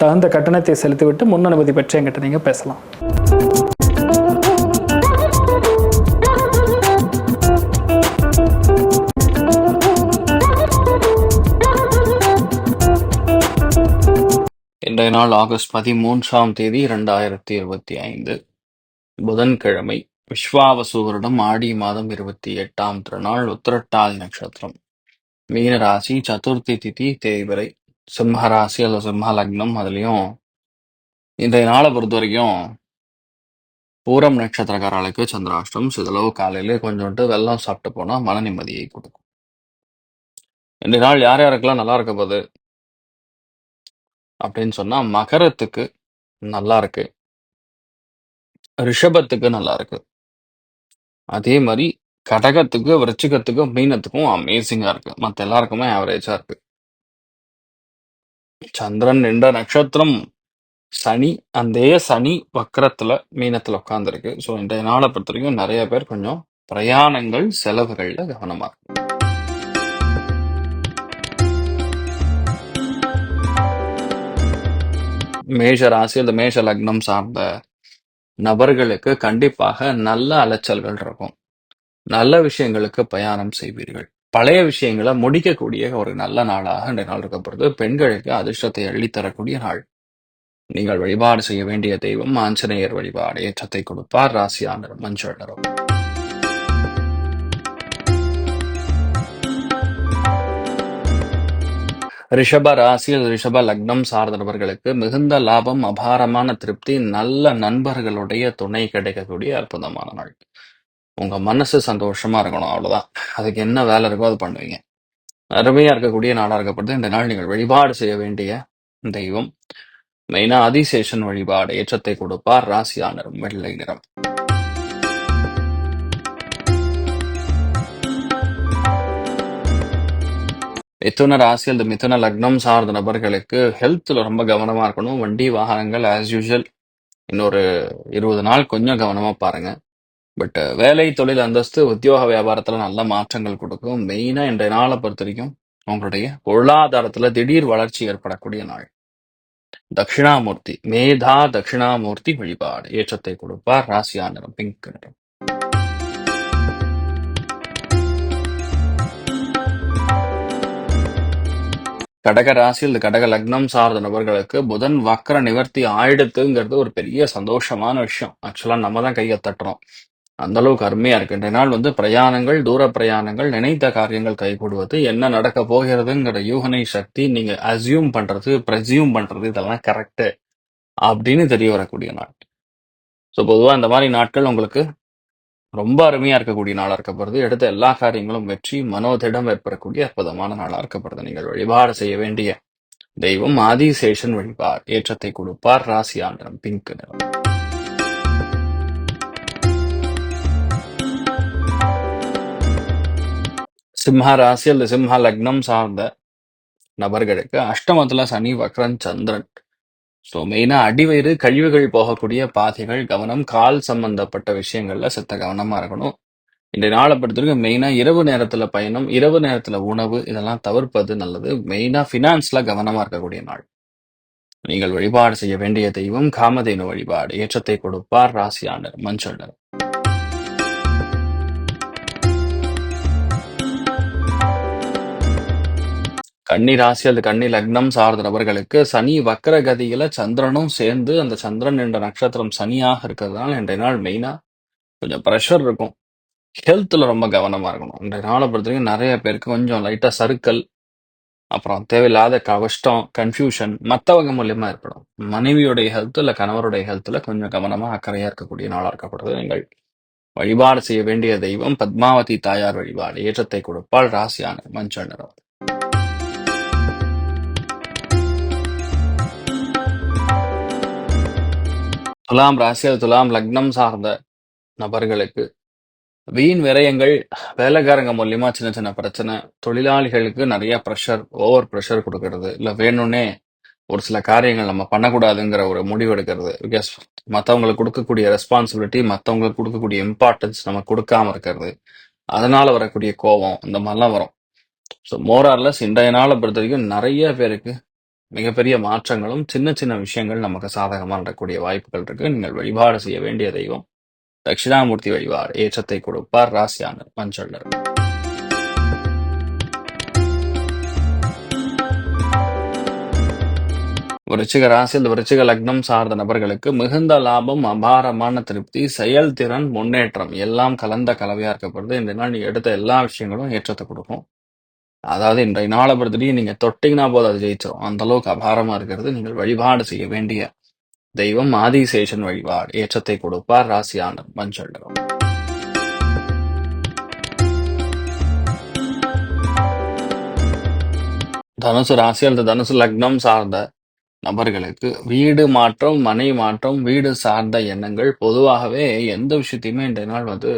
தகுந்த கட்டணத்தை செலுத்திவிட்டு முன் அனுமதி பெற்று என்கிட்ட நீங்கள் பேசலாம். இன்றைய நாள் ஆகஸ்ட் பதிமூன்றாம் தேதி இரண்டாயிரத்தி இருபத்தி ஐந்து. புதன்கிழமை விஸ்வாவசூவரிடம் ஆடி மாதம் இருபத்தி எட்டாம் திருநாள் உத்திரட்டால் நட்சத்திரம். மீனராசி சதுர்த்தி திதி தேய்பிரை. சிம்ம ராசி அல்லது சிம்ம லக்னம் அதுலேயும் இன்றைய நாளை பொறுத்த வரைக்கும் பூரம் நட்சத்திரக்காரர்களுக்கு சந்திராஷ்டம் சிதளவு காலையிலே கொஞ்சோண்டு வெள்ளம் சாப்பிட்டு போனால் மன நிம்மதியை கொடுக்கும். இன்றைய நாள் யார் யாருக்கெல்லாம் நல்லா இருக்க போகுது? அப்படின்னு சொன்னா மகரத்துக்கு நல்லா இருக்கு. ரிஷபத்துக்கு நல்லா இருக்கு. அதே மாதிரி கடகத்துக்கு விருச்சிகத்துக்கும் மீனத்துக்கும் அமேசிங்காக இருக்கு. மற்ற எல்லாருக்குமே ஆவரேஜாக இருக்கு. சந்திரன் நின்ற நட்சத்திரம் சனி அந்த சனி வக்கரத்துல மீனத்துல உட்கார்ந்துருக்கு. ஸோ இன்றைய நாளை பொறுத்த வரைக்கும் நிறைய பேர் கொஞ்சம் பிரயாணங்கள் செலவுகள்ல கவனமா இருக்கு மேஷ ராசி அல்லது மேஷ லக்னம் சார்ந்த நபர்களுக்கு கண்டிப்பாக நல்ல அலைச்சல்கள் இருக்கும். நல்ல விஷயங்களுக்கு பிரயாணம் செய்வீர்கள். பழைய விஷயங்களை முடிக்கக்கூடிய ஒரு நல்ல நாளாக இந்த நாள் இருக்கப்படுது பெண்களுக்கு அதிர்ஷ்டத்தை அள்ளித்தரக்கூடிய நாள். நீங்கள் வழிபாடு செய்ய வேண்டிய தெய்வம் ஆஞ்சநேயர் வழிபாடு. ஏற்றத்தை கொடுப்பார் ராசியானர் மஞ்சள் நிறம். ரிஷப ராசியில் ரிஷப லக்னம் சார்ந்தவர்களுக்கு மிகுந்த லாபம் அபாரமான திருப்தி நல்ல நண்பர்களுடைய துணை கிடைக்கக்கூடிய அற்புதமான நாள். உங்க மனசு சந்தோஷமா இருக்கணும் அவ்வளவுதான். அதுக்கு என்ன வேலை இருக்கோ அது பண்ணுவீங்க. அருமையா இருக்கக்கூடிய நாளா இருக்கப்படுது. இந்த நாள் நீங்கள் வழிபாடு செய்ய வேண்டிய தெய்வம். மெயினா ஆதிசேஷன் வழிபாடு ஏற்றத்தை கொடுப்பார் ராசியா நிறம் வெள்ளை நிறம். மிதுன ராசி அல்லது மிதுன லக்னம் சார்ந்த நபர்களுக்கு ஹெல்த்ல ரொம்ப கவனமா இருக்கணும். வண்டி வாகனங்கள் ஆஸ் யூஷுவல் இன்னொரு இருபது நாள் கொஞ்சம் கவனமா பாருங்க. பட் வேலை தொழில் அந்தஸ்து உத்தியோக வியாபாரத்துல நல்ல மாற்றங்கள் கொடுக்கும். மெயினா இன்றைய நாளை பொறுத்த வரைக்கும் உங்களுடைய பொருளாதாரத்துல திடீர் வளர்ச்சி ஏற்படக்கூடிய நாள். தட்சிணாமூர்த்தி மேதா தட்சிணாமூர்த்தி வழிபாடு. ஏற்றத்தை கொடுப்பார். ராசியா நிறம் பிங்க் நிறம். கடக ராசியில் கடக லக்னம் சார்ந்த நபர்களுக்கு புதன் வக்கர நிவர்த்தி ஆயிடுத்துங்கிறது ஒரு பெரிய சந்தோஷமான விஷயம். ஆக்சுவலா நம்ம தான் கையை தட்டுறோம். அந்த அளவுக்கு அருமையா இருக்கு. இன்றைய நாள் வந்து பிரயாணங்கள் தூர பிரயாணங்கள் நினைத்த காரியங்கள் கைகூடுவது என்ன நடக்க போகிறதுங்கிற யூகனை சக்தி நீங்க அசியூம் பண்றது பிரசியூம் பண்றது இதெல்லாம் கரெக்டு அப்படின்னு தெரிய வரக்கூடிய நாள். ஸோ பொதுவா இந்த மாதிரி நாட்கள் உங்களுக்கு ரொம்ப அருமையா இருக்கக்கூடிய நாளா இருக்கப்படுது. எடுத்த எல்லா காரியங்களும் வெற்றி மனோதிடம் ஏற்படக்கூடிய அற்புதமான நாளா இருக்கப்படுது. நீங்கள் வழிபாடு செய்ய வேண்டிய தெய்வம் ஆதிசேஷன் வழிபார் ஏற்றத்தை கொடுப்பார் ராசியா நிறம் பிங்க் நிறம். சிம்ஹா ராசி அல்லது சிம்ம லக்னம் சார்ந்த நபர்களுக்கு அஷ்டமத்துல சனி வக்ரன் சந்திரன். ஸோ மெயினா அடிவயிறு கழிவுகள் போகக்கூடிய பாதைகள் கவனம் கால் சம்பந்தப்பட்ட விஷயங்கள்ல செத்த கவனமா இருக்கணும். இன்றைய நாளை பொறுத்தவரைக்கும் மெயினாக இரவு நேரத்தில் பயணம் இரவு நேரத்தில் உணவு இதெல்லாம் தவிர்ப்பது நல்லது. மெயினாக ஃபினான்ஸில் கவனமாக இருக்கக்கூடிய நாள். நீங்கள் வழிபாடு செய்ய வேண்டிய தெய்வம் காமதேனு வழிபாடு. ஏற்றத்தை கொடுப்பார் ராசியான மஞ்சள் நிறம். கன்னி ராசி அல்லது கன்னி லக்னம் சார்ந்த நபர்களுக்கு சனி வக்கரகதியில சந்திரனும் சேர்ந்து அந்த சந்திரன் என்ற நட்சத்திரம் சனியாக இருக்கிறதுனால இன்றைய நாள் மெயினா கொஞ்சம் ப்ரெஷர் இருக்கும். ஹெல்த்ல ரொம்ப கவனமா இருக்கணும். இன்றைய நாளை பொறுத்த வரைக்கும் நிறைய பேருக்கு கொஞ்சம் லைட்டா சறுக்கல் அப்புறம் தேவையில்லாத கஷ்டம் கன்ஃபியூஷன் மற்றவங்க மூலியமா ஏற்படும். மனைவியுடைய ஹெல்த் இல்ல கணவருடைய ஹெல்த்ல கொஞ்சம் கவனமா அக்கறையா இருக்கக்கூடிய நாளா இருக்கப்படுது நீங்கள் வழிபாடு செய்ய வேண்டிய தெய்வம் பத்மாவதி தாயார் வழிபாடு. ஏற்றத்தை கொடுப்பால் ராசியான மஞ்சள் நிறம். துலாம் ராசி துலாம் லக்னம் சார்ந்த நபர்களுக்கு வீண் விரயங்கள் வேலைக்காரங்க மூலியமா சின்ன சின்ன பிரச்சனை தொழிலாளிகளுக்கு நிறைய ப்ரெஷர் ஓவர் ப்ரெஷர் கொடுக்கறது. இல்லை வேணும்னே ஒரு சில காரியங்கள் நம்ம பண்ணக்கூடாதுங்கிற ஒரு முடிவு எடுக்கிறது. பிகாஸ் மற்றவங்களுக்கு கொடுக்கக்கூடிய ரெஸ்பான்சிபிலிட்டி மற்றவங்களுக்கு கொடுக்கக்கூடிய இம்பார்ட்டன்ஸ் நம்ம கொடுக்காம இருக்கிறது. அதனால வரக்கூடிய கோபம் இந்த மாதிரிலாம் வரும். ஸோ மோரார்லஸ் இன்றைய நாளை பொறுத்த வரைக்கும் நிறைய பேருக்கு மிகப்பெரிய மாற்றங்களும் சின்ன சின்ன விஷயங்கள் நமக்கு சாதகமாக நடக்கக்கூடிய வாய்ப்புகள் இருக்கு. நீங்கள் வழிபாடு செய்ய வேண்டிய தெய்வம் தட்சிணாமூர்த்தி வழிபாடு ஏற்றத்தை கொடுப்பார் ராசியான மஞ்சள் விருச்சிக ராசி இந்த விருச்சிக லக்னம் சார்ந்த நபர்களுக்கு மிகுந்த லாபம் அபாரமான திருப்தி செயல்திறன் முன்னேற்றம் எல்லாம் கலந்த கலவையா இருக்கப்படுது. இந்த நாள் நீ எடுத்த எல்லா விஷயங்களும் ஏற்றத்தை கொடுக்கும். அதாவது இன்றைய நாளை பொறுத்தவரைக்கும் நீங்க தொட்டீங்கன்னா போதும் அது ஜெயிச்சிடும் அந்த அளவுக்கு அபாரமா இருக்கிறது. நீங்கள் வழிபாடு செய்ய வேண்டிய தெய்வம் ஆதிசேஷன் வழிபாடு. ஏற்றத்தை கொடுப்பார் ராசியான மஞ்சள் நிறம். தனுசு ராசி அல்லது தனுசு லக்னம் சார்ந்த நபர்களுக்கு வீடு மாற்றம் மனை மாற்றம் வீடு சார்ந்த எண்ணங்கள் பொதுவாகவே எந்த விஷயத்தையுமே இன்றைய நாள் வந்து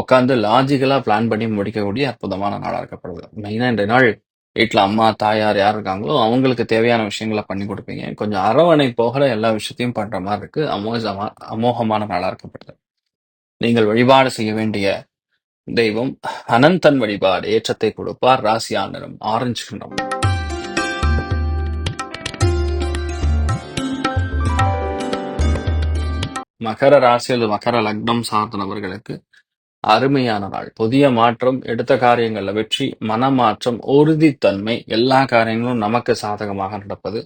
உட்காந்து லாஜிக்கலா பிளான் பண்ணி முடிக்கக்கூடிய அற்புதமான நாளா இருக்கப்படுது. மெயினா இந்த நாள் வீட்டுல அம்மா தாயார் யார் இருக்காங்களோ அவங்களுக்கு தேவையான விஷயங்களை பண்ணி கொடுப்பீங்க. கொஞ்சம் அரவணை போகிற எல்லா விஷயத்தையும் பண்ற மாதிரி இருக்கு. அமோசமா அமோகமான நாளா இருக்கப்படுது. நீங்கள் வழிபாடு செய்ய வேண்டிய தெய்வம் அனந்தன் வழிபாடு. ஏற்றத்தை கொடுப்பார் ராசியா நிறம் ஆரஞ்சு நிறம் மகர ராசி அல்லது மகர லக்னம் சார்ந்த நபர்களுக்கு அருமையான நாள். புதிய மாற்றம் எடுத்த காரியங்கள்ல வெற்றி மனமாற்றம் உறுதித்தன்மை எல்லா காரியங்களும் நமக்கு சாதகமாக நடப்பது.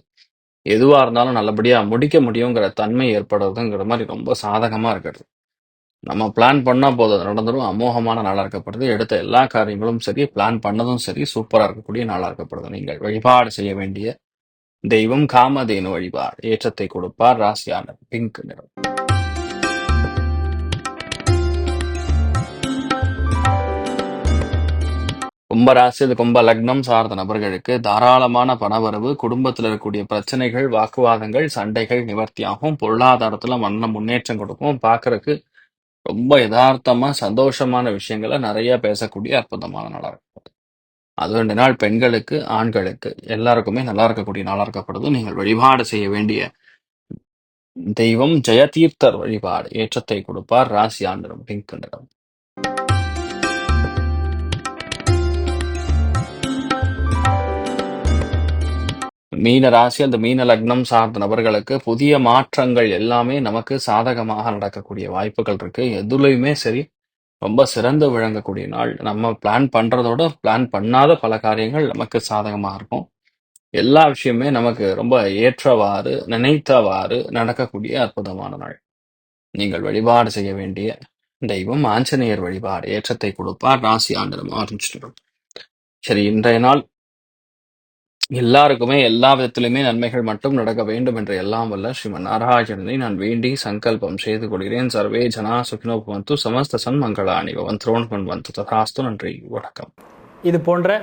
எதுவா இருந்தாலும் நல்லபடியா முடிக்க முடியுங்கிற தன்மை ஏற்படுறதுங்கிற மாதிரி ரொம்ப சாதகமா இருக்கிறது. நம்ம பிளான் பண்ணா போதும். நடந்துடும் அமோகமான நாளா இருக்கப்படுது. எடுத்த எல்லா காரியங்களும் சரி பிளான் பண்ணதும் சரி சூப்பரா இருக்கக்கூடிய நாளா இருக்கப்படுது. நீங்கள் வழிபாடு செய்ய வேண்டிய தெய்வம் காமதேனு வழிபாடு. ஏற்றத்தை கொடுப்பார். ராசியான பிங்க் நிறம். கும்பராசி அது கும்ப லக்னம் சார்ந்த நபர்களுக்கு தாராளமான பணவரவு குடும்பத்தில் இருக்கக்கூடிய பிரச்சனைகள் வாக்குவாதங்கள் சண்டைகள் நிவர்த்தியாகும். பொருளாதாரத்துல மன்ன முன்னேற்றம் கொடுக்கும். பார்க்கறதுக்கு ரொம்ப யதார்த்தமா சந்தோஷமான விஷயங்களை நிறைய பேசக்கூடிய அற்புதமான நாளா இருக்கும். அது ரெண்டு நாள் பெண்களுக்கு ஆண்களுக்கு எல்லாருக்குமே நல்லா இருக்கக்கூடிய நாளா இருக்கப்படுது. நீங்கள் வழிபாடு செய்ய வேண்டிய தெய்வம் ஜெயதீர்த்தர் வழிபாடு ஏற்றத்தை கொடுப்பார். ராசி ஆண்டிரம் பிங்க் நிறம் மீன ராசி அந்த மீன லக்னம் சார்ந்த நபர்களுக்கு புதிய மாற்றங்கள் எல்லாமே நமக்கு சாதகமாக நடக்கக்கூடிய வாய்ப்புகள் இருக்கு. எதுலையுமே சரி ரொம்ப சிறந்து விளங்கக்கூடிய நாள். நம்ம பிளான் பண்றதோட பிளான் பண்ணாத பல காரியங்கள் நமக்கு சாதகமாக இருக்கும். எல்லா விஷயமே நமக்கு ரொம்ப ஏற்றவாறு நினைத்தவாறு நடக்கக்கூடிய அற்புதமான நாள். நீங்கள் வழிபாடு செய்ய வேண்டிய தெய்வம் ஆஞ்சநேயர் வழிபாடு ஏற்றத்தை கொடுப்பார். ராசி ஆண்டு நம்ம ஆரம்பிச்சிடும் சரி இன்றைய நாள் எல்லாருக்குமே எல்லா விதத்திலுமே நன்மைகள் மட்டும் நடக்க வேண்டும் என்ற எல்லாம் வல்ல ஸ்ரீமன் நாராயணனை நான் வேண்டி சங்கல்பம் செய்து கொள்கிறேன். சர்வே ஜனா சுகினோ பவந்து சமஸ்த சன்மங்களாணி பவன் துரோணன் வந்து ததாஸ்து நன்றி. வணக்கம். இது போன்ற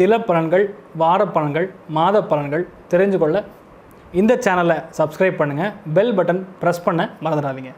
தில பலன்கள் வார பலன்கள் மாத பலன்கள் தெரிஞ்சு கொள்ள இந்த சேனலை சப்ஸ்கிரைப் பண்ணுங்கள் பெல் பட்டன் ப்ரெஸ் பண்ண மறந்துடாதீங்க.